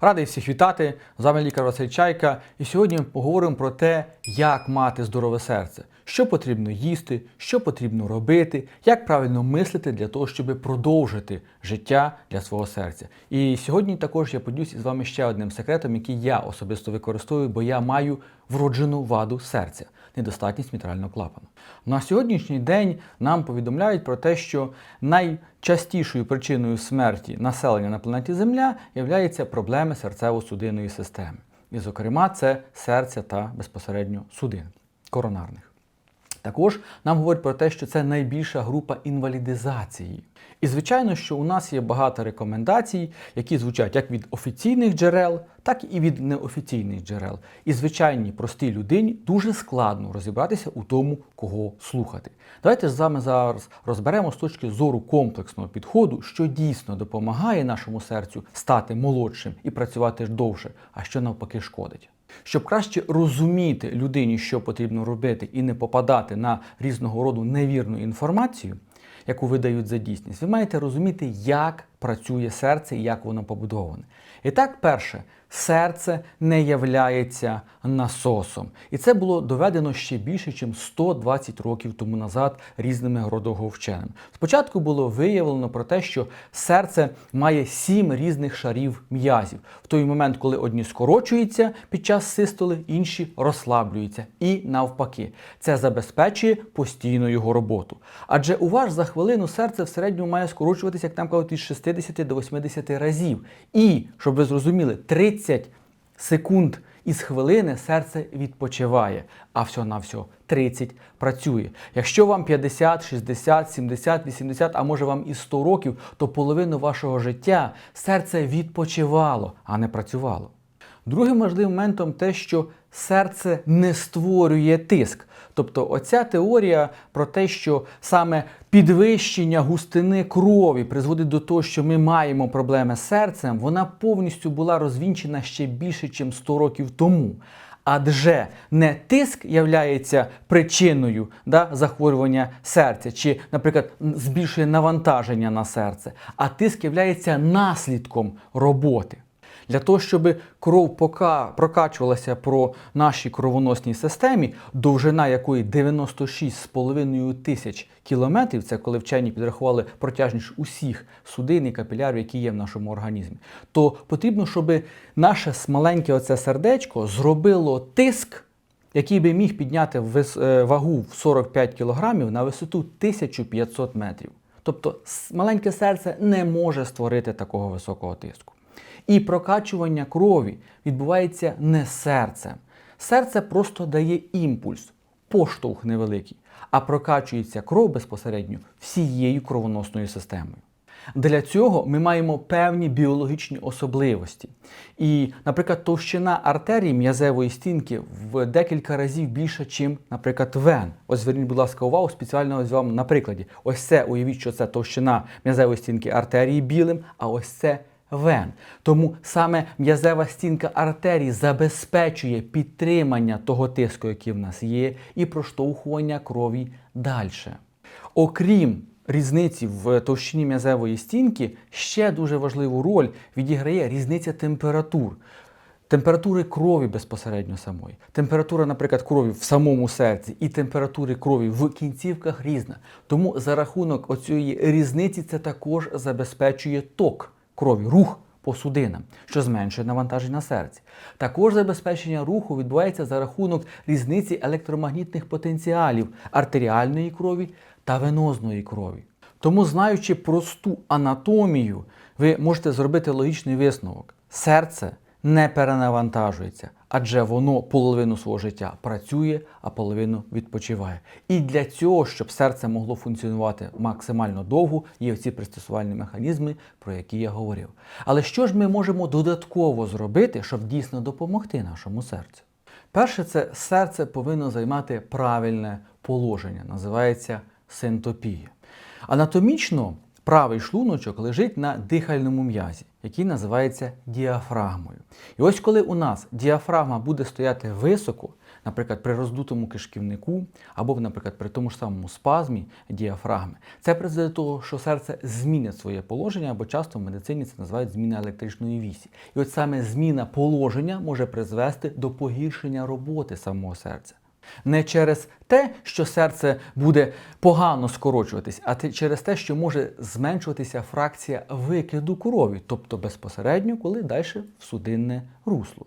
Радий всіх вітати! З вами лікар Василь Чайка. І сьогодні ми поговоримо про те, як мати здорове серце, що потрібно їсти, що потрібно робити, як правильно мислити для того, щоб продовжити життя для свого серця. І сьогодні також я поділюсь із вами ще одним секретом, який я особисто використовую, бо я маю вроджену ваду серця, недостатність мітрального клапану. На сьогоднішній день нам повідомляють про те, що найчастішою причиною смерті населення на планеті Земля є проблеми серцево-судинної системи. І, зокрема, це серця та безпосередньо судин коронарних. Також нам говорять про те, що це найбільша група інвалідизації. І звичайно, що у нас є багато рекомендацій, які звучать як від офіційних джерел, так і від неофіційних джерел. І звичайній простій людині дуже складно розібратися у тому, кого слухати. Давайте з вами зараз розберемо з точки зору комплексного підходу, що дійсно допомагає нашому серцю стати молодшим і працювати довше, а що навпаки шкодить. Щоб краще розуміти людині, що потрібно робити, і не попадати на різного роду невірну інформацію, яку видають за дійсність, ви маєте розуміти, як працює серце і як воно побудоване. І так, перше, серце не являється насосом. І це було доведено ще більше, ніж 120 років тому назад різними родоговченими. Спочатку було виявлено про те, що серце має сім різних шарів м'язів. В той момент, коли одні скорочуються під час систоли, інші розслаблюються. І навпаки, це забезпечує постійну його роботу. Адже у вас за хвилину серце в середньому має скорочуватися, як нам кажуть, від 60 до 80 разів. І, щоб ви зрозуміли, 30 секунд із хвилини серце відпочиває, а все 30 працює. Якщо вам 50, 60, 70, 80, а може вам і 100 років, то половину вашого життя серце відпочивало, а не працювало. Другим важливим моментом те, що серце не створює тиск. Тобто оця теорія про те, що саме підвищення густини крові призводить до того, що ми маємо проблеми з серцем, вона повністю була розвінчена ще більше, ніж 100 років тому. Адже не тиск являється причиною да, захворювання серця, чи, наприклад, збільшує навантаження на серце, а тиск являється наслідком роботи. Для того, щоб кров пока прокачувалася по нашій кровоносній системі, довжина якої 96,5 тисяч кілометрів, це коли вчені підрахували протяжність усіх судин і капілярів, які є в нашому організмі, то потрібно, щоб наше маленьке оце сердечко зробило тиск. Який би міг підняти вагу в 45 кг на висоту 1500 метрів. Тобто маленьке серце не може створити такого високого тиску. І прокачування крові відбувається не серцем. Серце просто дає імпульс, поштовх невеликий, а прокачується кров безпосередньо всією кровоносною системою. Для цього ми маємо певні біологічні особливості. І, наприклад, товщина артерії м'язевої стінки в декілька разів більша, ніж, наприклад, вен. Ось зверніть, будь ласка, увагу, спеціально ось вам на прикладі. Ось це, уявіть, що це товщина м'язевої стінки артерії білим, а ось це вен. Тому саме м'язева стінка артерії забезпечує підтримання того тиску, який в нас є, і проштовхування крові далі. Окрім різниці в товщині м'язевої стінки, ще дуже важливу роль відіграє різниця температур. Температури крові безпосередньо самої. Температура, наприклад, крові в самому серці і температури крові в кінцівках різна. Тому за рахунок оцієї різниці це також забезпечує ток крові, рух по судинам, що зменшує навантаження на серці. Також забезпечення руху відбувається за рахунок різниці електромагнітних потенціалів артеріальної крові та венозної крові. Тому, знаючи просту анатомію, ви можете зробити логічний висновок. Серце не перенавантажується, адже воно половину свого життя працює, а половину відпочиває. І для цього, щоб серце могло функціонувати максимально довго, є ці пристосувальні механізми, про які я говорив. Але що ж ми можемо додатково зробити, щоб дійсно допомогти нашому серцю? Перше, це серце повинно займати правильне положення, називається синтопія. Анатомічно правий шлуночок лежить на дихальному м'язі, який називається діафрагмою. І ось коли у нас діафрагма буде стояти високо, наприклад, при роздутому кишківнику, або, наприклад, при тому ж самому спазмі діафрагми, це призведе до того, що серце змінить своє положення, або часто в медицині це називають зміна електричної вісі. І от саме зміна положення може призвести до погіршення роботи самого серця. Не через те, що серце буде погано скорочуватись, а через те, що може зменшуватися фракція викиду крові, тобто безпосередньо, коли далі в судинне русло.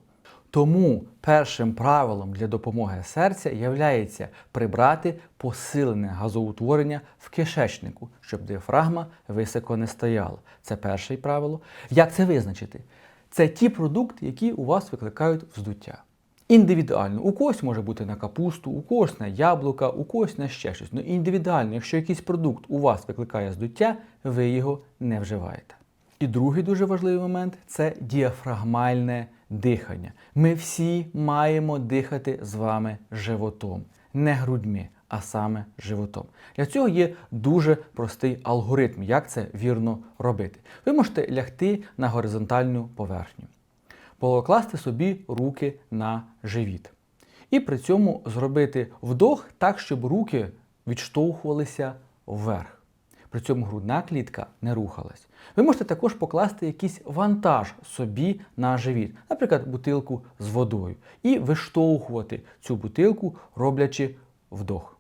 Тому першим правилом для допомоги серця являється прибрати посилене газоутворення в кишечнику, щоб діафрагма високо не стояла. Це перше правило. Як це визначити? Це ті продукти, які у вас викликають вздуття. Індивідуально. У когось може бути на капусту, у когось на яблука, у когось на ще щось. Ну індивідуально, якщо якийсь продукт у вас викликає здуття, ви його не вживаєте. І другий дуже важливий момент це діафрагмальне дихання. Ми всі маємо дихати з вами животом, не грудьми, а саме животом. Для цього є дуже простий алгоритм, як це вірно робити. Ви можете лягти на горизонтальну поверхню покласти собі руки на живіт. І при цьому зробити вдох так, щоб руки відштовхувалися вверх. При цьому грудна клітка не рухалась. Ви можете також покласти якийсь вантаж собі на живіт, наприклад, бутилку з водою, і виштовхувати цю бутилку, роблячи вдох.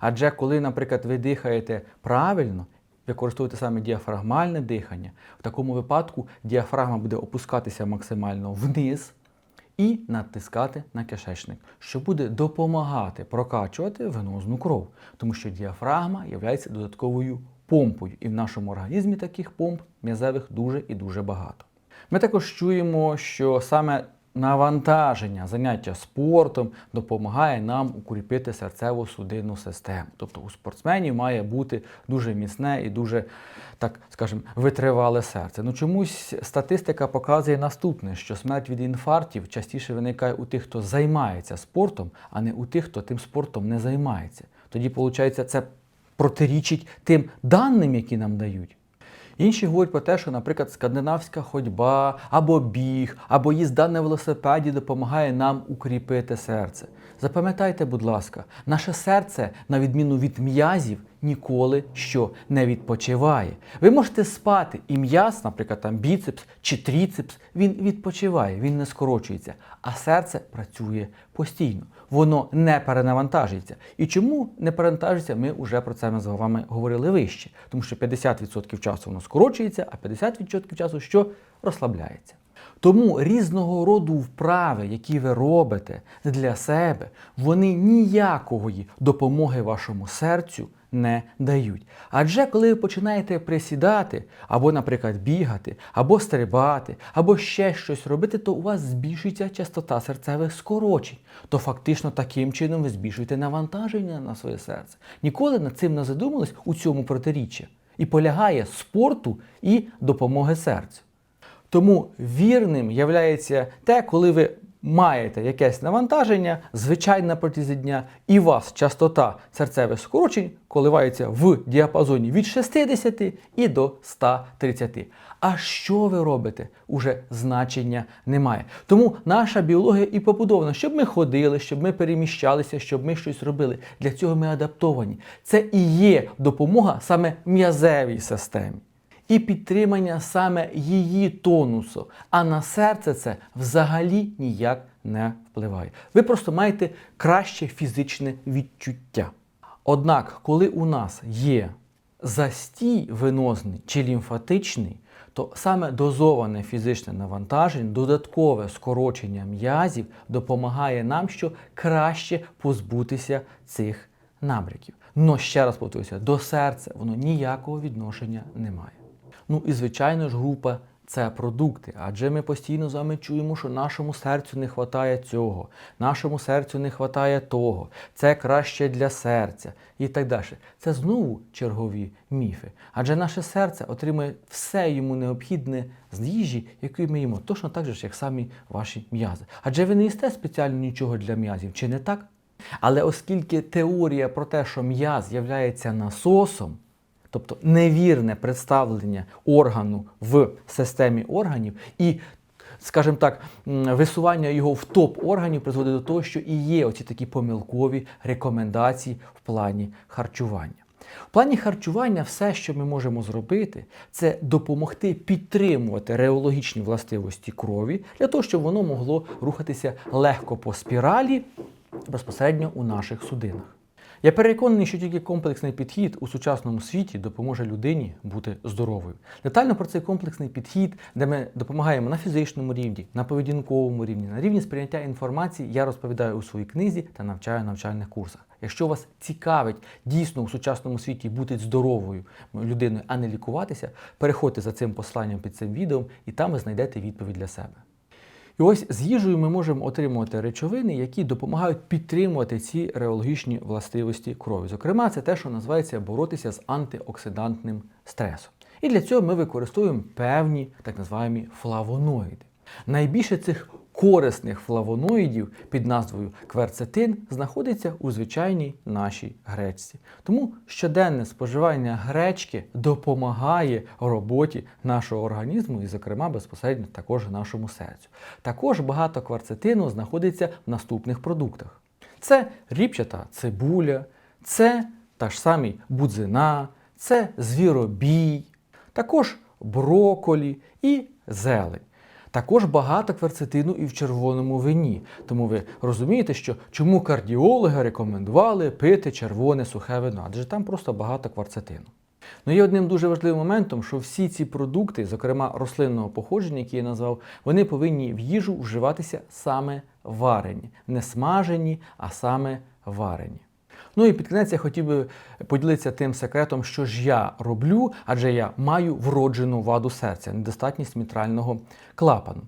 Адже коли, наприклад, ви дихаєте правильно, використовуєте саме діафрагмальне дихання, в такому випадку діафрагма буде опускатися максимально вниз і натискати на кишечник, що буде допомагати прокачувати венозну кров, тому що діафрагма є додатковою помпою, і в нашому організмі таких помп м'язевих дуже і дуже багато. Ми також чуємо, що саме навантаження, заняття спортом допомагає нам укріпити серцево-судинну систему. Тобто у спортсменів має бути дуже міцне і дуже, так скажемо, витривале серце. Ну чомусь статистика показує наступне, що смерть від інфарктів частіше виникає у тих, хто займається спортом, а не у тих, хто тим спортом не займається. Тоді, виходить, це протирічить тим даним, які нам дають. Інші говорять про те, що, наприклад, скандинавська ходьба, або біг, або їзда на велосипеді допомагає нам укріпити серце. Запам'ятайте, будь ласка, наше серце, на відміну від м'язів, ніколи що не відпочиває. Ви можете спати, і м'яз, наприклад, там біцепс чи тріцепс, він відпочиває, він не скорочується, а серце працює постійно. Воно не перенавантажується. І чому не перенавантажується, ми вже про це ми з вами говорили вище. Тому що 50% часу воно скорочується, а 50% часу що розслабляється. Тому різного роду вправи, які ви робите для себе, вони ніякої допомоги вашому серцю не дають. Адже коли ви починаєте присідати, або, наприклад, бігати, або стрибати, або ще щось робити, то у вас збільшується частота серцевих скорочень. То фактично таким чином ви збільшуєте навантаження на своє серце. Ніколи над цим не задумались у цьому протиріччя. І полягає спорту і допомоги серцю. Тому вірним являється те, коли ви маєте якесь навантаження, звичайно протязі дня, і вас частота серцевих скорочень коливається в діапазоні від 60 і до 130. А що ви робите? Уже значення немає. Тому наша біологія і побудована, щоб ми ходили, щоб ми переміщалися, щоб ми щось робили. Для цього ми адаптовані. Це і є допомога саме м'язевій системі і підтримання саме її тонусу. А на серце це взагалі ніяк не впливає. Ви просто маєте краще фізичне відчуття. Однак, коли у нас є застій венозний чи лімфатичний, то саме дозоване фізичне навантаження, додаткове скорочення м'язів допомагає нам що краще позбутися цих набряків. Но ще раз повторюся, до серця воно ніякого відношення не має. Ну і звичайно ж, група це продукти. Адже ми постійно з вами чуємо, що нашому серцю не вистачає цього, нашому серцю не вистачає того, це краще для серця і так далі. Це знову чергові міфи. Адже наше серце отримує все йому необхідне з їжі, яку ми їмо, точно так же, як самі ваші м'язи. Адже ви не їсте спеціально нічого для м'язів, чи не так? Але оскільки теорія про те, що м'яз є насосом, тобто невірне представлення органу в системі органів і скажімо так, висування його в топ органів призводить до того, що і є оці такі помилкові рекомендації в плані харчування. В плані харчування все, що ми можемо зробити, це допомогти підтримувати реологічні властивості крові для того, щоб воно могло рухатися легко по спіралі безпосередньо у наших судинах. Я переконаний, що тільки комплексний підхід у сучасному світі допоможе людині бути здоровою. Детально про цей комплексний підхід, де ми допомагаємо на фізичному рівні, на поведінковому рівні, на рівні сприйняття інформації, я розповідаю у своїй книзі та навчаю на навчальних курсах. Якщо вас цікавить дійсно у сучасному світі бути здоровою людиною, а не лікуватися, переходьте за цим посланням під цим відео, і там ви знайдете відповідь для себе. І ось з їжею ми можемо отримувати речовини, які допомагають підтримувати ці реологічні властивості крові. Зокрема, це те, що називається боротися з антиоксидантним стресом. І для цього ми використовуємо певні так названі флавоноїди. Найбільше цих корисних флавоноїдів під назвою кверцетин знаходиться у звичайній нашій гречці. Тому щоденне споживання гречки допомагає роботі нашого організму і, зокрема, безпосередньо також нашому серцю. Також багато кверцетину знаходиться в наступних продуктах: це ріпчата цибуля, це та ж самі будзина, це звіробій, також броколі і зелень. Також багато кверцетину і в червоному вині. Тому ви розумієте, що чому кардіологи рекомендували пити червоне сухе вино, адже там просто багато кверцетину. Ну є одним дуже важливим моментом, що всі ці продукти, зокрема рослинного походження, які я назвав, вони повинні в їжу вживатися саме варені, не смажені, а саме варені. Ну і під кінець я хотів би поділитися тим секретом, що ж я роблю, адже я маю вроджену ваду серця, недостатність мітрального клапану.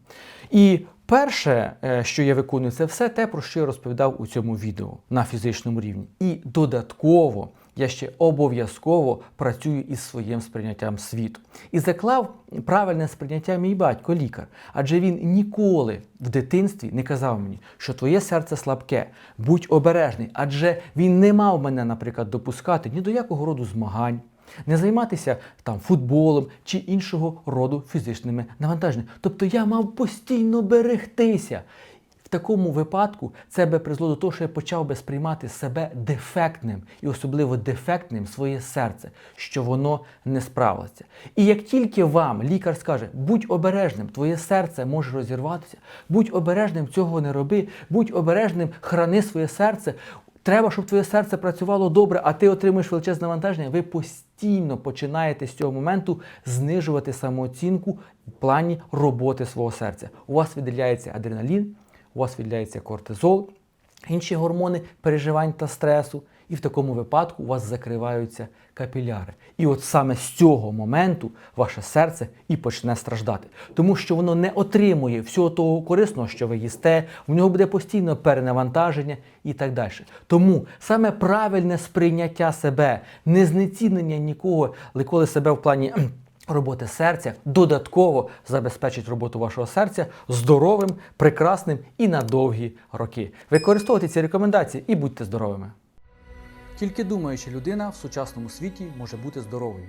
І перше, е, що я виконую, це все те, про що я розповідав у цьому відео на фізичному рівні. І додатково я ще обов'язково працюю із своїм сприйняттям світу. І заклав правильне сприйняття мій батько, лікар. Адже він ніколи в дитинстві не казав мені, що твоє серце слабке, будь обережний. Адже він не мав мене, наприклад, допускати ні до якого роду змагань. Не займатися там футболом чи іншого роду фізичними навантаженнями. Тобто я мав постійно берегтися. В такому випадку це би призвело до того, що я почав би сприймати себе дефектним і особливо дефектним своє серце, що воно не справиться. І як тільки вам лікар скаже, будь обережним, твоє серце може розірватися, будь обережним, цього не роби, будь обережним, храни своє серце. Треба, щоб твоє серце працювало добре, а ти отримуєш величезне навантаження. Ви постійно починаєте з цього моменту знижувати самооцінку в плані роботи свого серця. У вас виділяється адреналін, у вас виділяється кортизол, інші гормони переживань та стресу, і в такому випадку у вас закриваються капіляри. І от саме з цього моменту ваше серце і почне страждати, тому що воно не отримує всього того корисного, що ви їсте, в нього буде постійно перенавантаження і так далі. Тому саме правильне сприйняття себе, не знецінення нікого, коли себе в плані. Роботи серця додатково забезпечить роботу вашого серця здоровим, прекрасним і на довгі роки. Використовуйте ці рекомендації і будьте здоровими. Тільки думаюча людина в сучасному світі може бути здоровою.